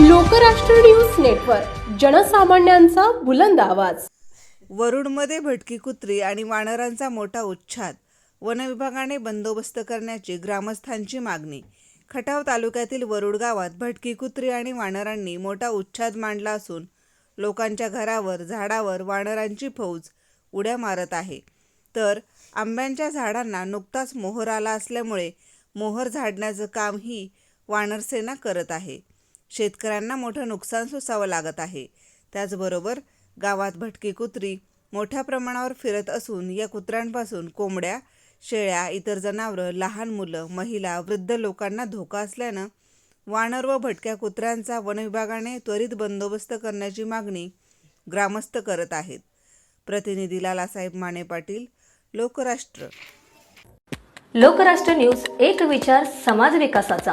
Lokrashtra news network जनसामान्यांचा बुलंद आवाज. वरुडमध्ये भटकी कुत्री आणि वानरांचा मोठा उच्छाद वनविभागाने बंदोबस्त करण्याची ग्रामस्थांची मागणी. खटाव तालुक्यातील वरुड गावात भटकी कुत्री आणि वानरांनी मोठा उच्छाद मांडला असून लोकांच्या घरावर झाडावर वानरांची फौज उड्या मारत आहे. तर आंब्यांच्या झाडांना नुकताच मोहर आला असल्यामुळे मोहर झाडण्याचं कामही वानरसेना करत आहे. शेतकऱ्यांना मोठं नुकसान सोसावं लागत आहे. त्याचबरोबर गावात भटकी कुत्री मोठ्या प्रमाणावर फिरत असून या कुत्र्यांपासून कोंबड्या शेळ्या इतर जनावरं लहान मुलं महिला वृद्ध लोकांना धोका असल्यानं वानर व भटक्या कुत्र्यांचा वनविभागाने त्वरित बंदोबस्त करण्याची मागणी ग्रामस्थ करत आहेत. प्रतिनिधी लालासाहेब माने पाटील लोकराष्ट्र. लोकराष्ट्र न्यूज एक विचार समाज विकासाचा.